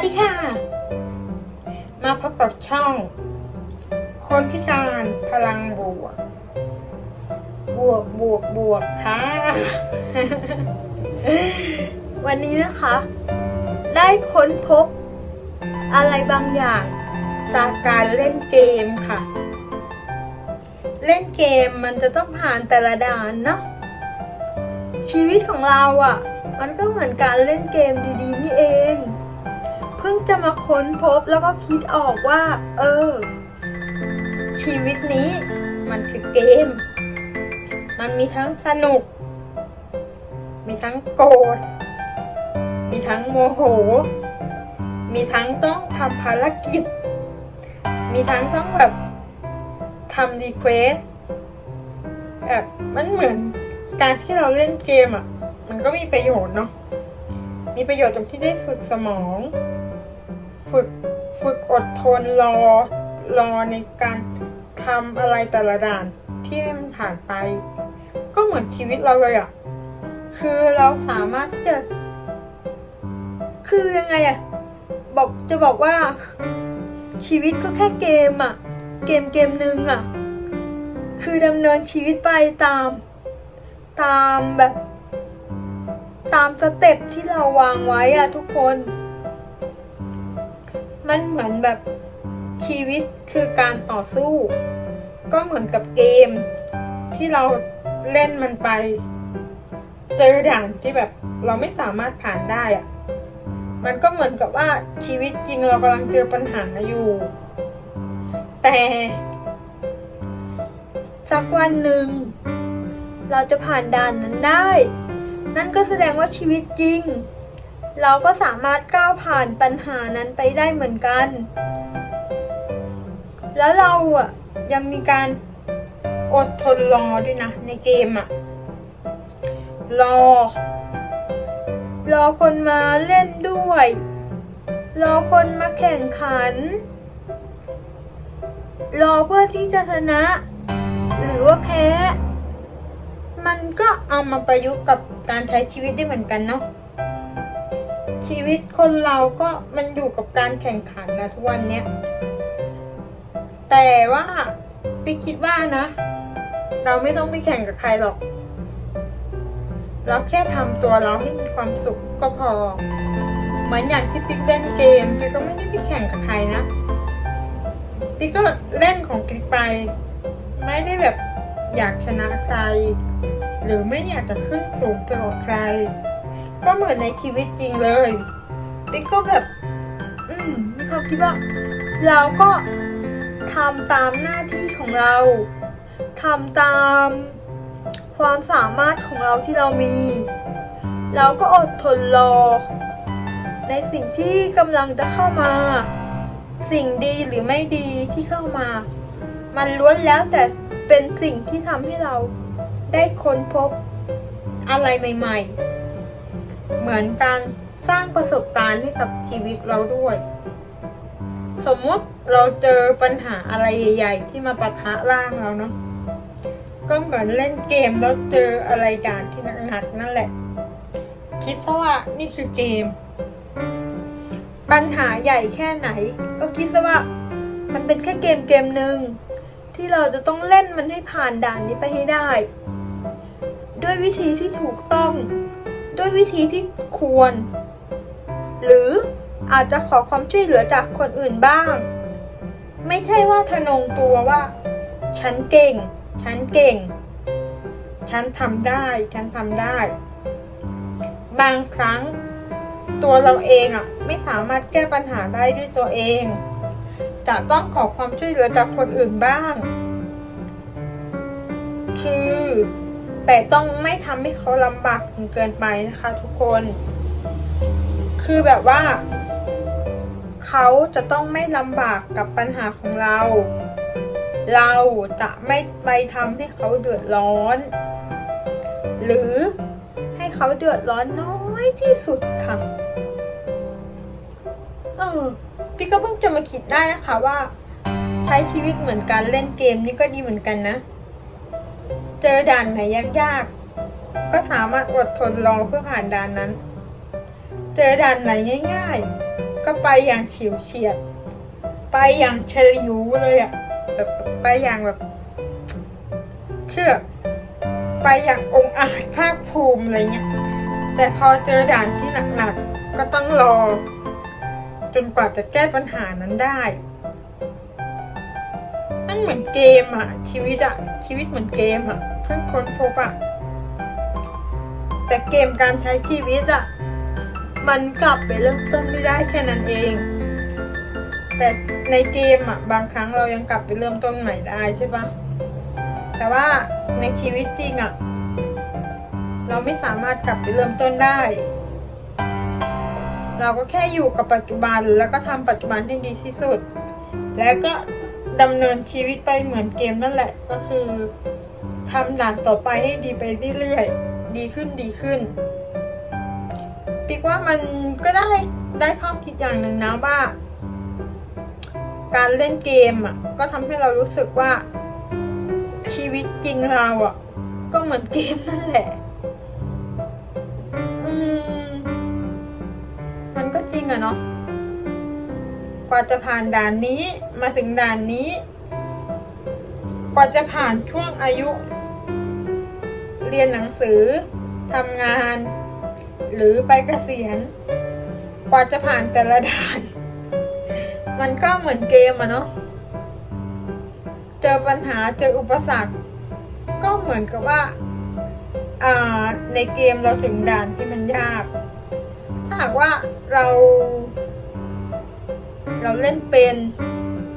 สดีค่ะ มาพบกับช่อง คนพิจารพลังบวก บวกบวกบวกค่ะ วันนี้นะคะ ได้ค้นพบอะไรบางอย่างจากการเล่นเกมค่ะ เล่นเกมมันจะต้องผ่านแต่ละด่านเนาะชีวิตของเราอะ่ะ มันก็เหมือนการเล่นเกมดีๆนี่เอง จะมาค้นพบแล้วก็คิดออกว่า เออ ชีวิตนี้มันคือเกม มันมีทั้งสนุก มีทั้งโกรธ มีทั้งโมโห มีทั้งต้องทำภารกิจ มีทั้งต้องแบบทำรีเควสแบบมันเหมือนการที่เราเล่นเกมอะ มันก็มีประโยชน์เนาะมีประโยชน์ตรงที่ได้ฝึกสมอง ฝึกฝึกอดทนรอรอในการทำอะไรแต่ละด่านที่มันผ่านไป ก็เหมือนชีวิตเราเลยอะ่ะคือเราสามารถที่จะ คือยังไงอะบอกจะบอกว่า ชีวิตก็แค่เกมอะเกมเกมหนึ่งอะคือดำเนินชีวิตไปตาม ตามแบบ ตามสเต็ปที่เราวางไว้อะทุกคน มันเหมือนแบบชีวิตคือการต่อสู้ ก็เหมือนกับเกม ที่เราเล่นมันไป เจอด่านที่แบบเราไม่สามารถผ่านได้อะมันก็เหมือนกับว่าชีวิตจริงเรากำลังเจอปัญหาอยู่ แต่สักวันหนึ่ง เราจะผ่านด่านนั้นได้ นั่นก็แสดงว่าชีวิตจริง เราก็สามารถก้าวผ่านปัญหานั้นไปได้เหมือนกัน แล้วเราอะยังมีการอดทนรอด้วยนะ ในเกมอะ รอ รอคนมาเล่นด้วย รอคนมาแข่งขัน รอเพื่อที่จะชนะ หรือว่าแพ้ มันก็เอามาประยุกต์กับการใช้ชีวิตได้เหมือนกันเนาะ ชีวิตคนเราก็มันอยู่กับการแข่งขันนะทุกวันเนี้ย แต่ว่าพี่คิดว่านะ เราไม่ต้องไปแข่งกับใครหรอก เราแค่ทำตัวเราให้มีความสุขก็พอ เหมือนอย่างที่ปิ๊กเล่นเกมปิ๊กก็ไม่ได้ไปแข่งกับใครนะปิ๊กก็เล่นของปิ๊กไป ไม่ได้แบบอยากชนะใคร หรือไม่อยากจะขึ้นสูงไปกว่าใคร ก็เหมือนในชีวิตจริงเลยปิ๊กก็แบบ อืมมีความคิดว่า เราก็ทำตามหน้าที่ของเราทำตามความสามารถของเราที่เรามี เราก็อดทนรอ ในสิ่งที่กำลังจะเข้ามา สิ่งดีหรือไม่ดีที่เข้ามา มันล้วนแล้วแต่เป็นสิ่งที่ทำให้เราได้ค้นพบอะไรใหม่ ๆ เหมือนการสร้างประสบการณ์ให้กับชีวิตเราด้วย สมมติเราเจอปัญหาอะไรใหญ่ ๆ ที่มาปะทะร่างเราเนาะก็เหมือนเล่นเกมแล้วเจออะไรด่านที่หนักๆนั่นแหละ คิดซะว่านี่คือเกม ปัญหาใหญ่แค่ไหน ก็คิดซะว่า มันเป็นแค่เกมเกมหนึ่งที่เราจะต้องเล่นมันให้ผ่านด่านนี้ไปให้ได้ ด้วยวิธีที่ถูกต้อง ด้วยวิธีที่ควร หรืออาจจะขอความช่วยเหลือจากคนอื่นบ้าง ไม่ใช่ว่าทะนงตัวว่า ฉันเก่ง ฉันเก่ง ฉันทำได้ ฉันทำได้ บางครั้ง ตัวเราเองอะ ไม่สามารถแก้ปัญหาได้ด้วยตัวเอง จะต้องขอความช่วยเหลือจากคนอื่นบ้าง คือ แต่ต้องไม่ทำให้เขาลำบากเกินไปนะคะ ทุกคน คือแบบว่า เขาจะต้องไม่ลำบากกับปัญหาของเรา เราจะไม่ไปทำให้เขาเดือดร้อน หรือให้เขาเดือดร้อนน้อยที่สุดค่ะ เออพี่ก็เพิ่งจะมาคิดได้นะคะว่า ใช้ชีวิตเหมือนการเล่นเกมนี่ก็ดีเหมือนกันนะ เจอด่านไหนยากๆ ก็สามารถอดทนรอเพื่อผ่านด่านนั้น เจอด่านไหนง่ายก็ไปอย่างเฉิวเฉียด ไปอย่างเฉลียวเลยอะแบบไปอย่างแบบเชื่อไปอย่างองอาจภาคภูมิอะไรเงี้ย แต่พอเจอด่านที่หนักๆก็ต้องรอ จนกว่าจะแก้ปัญหานั้นได้ นั่นเหมือนเกมอะชีวิตอะชีวิตเหมือนเกมอะเพิ่งค้นพบอะแต่เกมการใช้ชีวิตอะมันกลับไปเริ่มต้นไม่ได้แค่นั้นเอง แต่ในเกมอะบางครั้งเรายังกลับไปเริ่มต้นใหม่ได้ใช่ปะแต่ว่าในชีวิตจริงอะเราไม่สามารถกลับไปเริ่มต้นได้ เราก็แค่อยู่กับปัจจุบันแล้วก็ทำปัจจุบันให้ดีที่สุด แล้วก็ ดำเนินชีวิตไปเหมือนเกมนั่นแหละ ก็คือทำด่านต่อไปให้ดีไปเรื่อยๆ ดีขึ้นดีขึ้นปิกว่ามันก็ได้ได้ข้อคิดอย่างหนึ่งนะว่า การเล่นเกมอะ ก็ทำให้เรารู้สึกว่า ชีวิตจริงเราอะ ก็เหมือนเกมนั่นแหละ อืม มันก็จริงอะเนาะกว่าจะผ่านด่านนี้ มาถึงด่านนี้ กว่าจะผ่านช่วงอายุ เรียนหนังสือทำงาน หรือไปเกษียณ กว่าจะผ่านแต่ละด่าน มันก็เหมือนเกมอะเนาะเจอปัญหาเจออุปสรรค ก็เหมือนกับว่าอ่าในเกมเราถึงด่านที่มันยาก ถ้าหากว่าเรา เราเล่นเป็น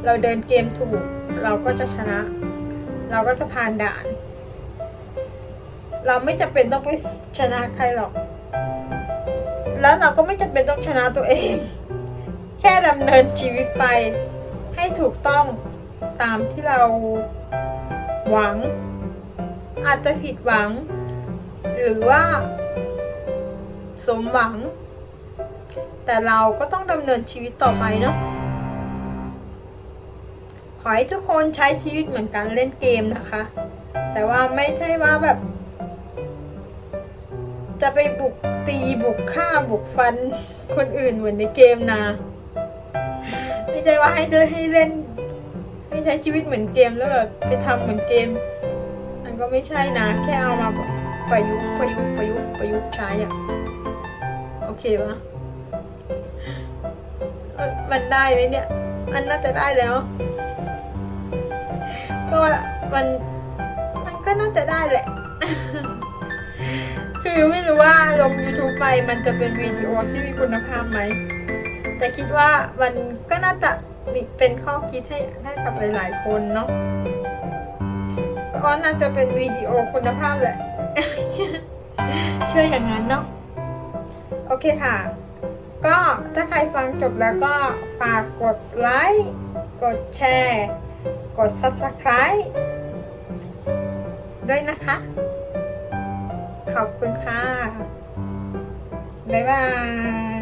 เราเดินเกมถูก เราก็จะชนะ เราก็จะผ่านด่าน เราไม่จำเป็นต้องไปชนะใครหรอก แล้วเราก็ไม่จำเป็นต้องชนะตัวเอง แค่ดำเนินชีวิตไป ให้ถูกต้องตามที่เราหวัง อาจจะผิดหวัง หรือว่า สมหวัง แต่เราก็ต้องดำเนินชีวิตต่อไปเนาะ ขอให้ทุกคนใช้ชีวิตเหมือนการเล่นเกมนะคะ แต่ว่าไม่ใช่ว่าแบบ จะไปบุกตีบุกฆ่าบุกฟันคนอื่นเหมือนในเกมนะไม่ใช่ว่าให้ให้เล่น ให้ใช้ชีวิตเหมือนเกมแล้วแบบไปทำเหมือนเกมมันก็ไม่ใช่นะ แค่เอามาประยุกต์ประยุกต์ประยุกต์ประยุกต์ใช้อะโอเคปะมันได้ไหมเนี่ย มันน่าจะได้แล้ว ก็มันมันก็น่าจะได้แหละ คือไม่รู้ว่าลง YouTube ไปมันจะเป็นวิดีโอที่มีคุณภาพไหม แต่คิดว่ามันก็น่าจะเป็นข้อคิดให้ให้กับหลาย ๆ คนเนาะก็น่าจะเป็นวิดีโอคุณภาพแหละ เชื่ออย่างนั้นเนาะ โอเคค่ะ ก็ถ้าใครฟังจบแล้วก็ฝากกดไลค์ กดแชร์ กด Subscribe ด้วยนะคะ ขอบคุณค่ะ บ๊ายบาย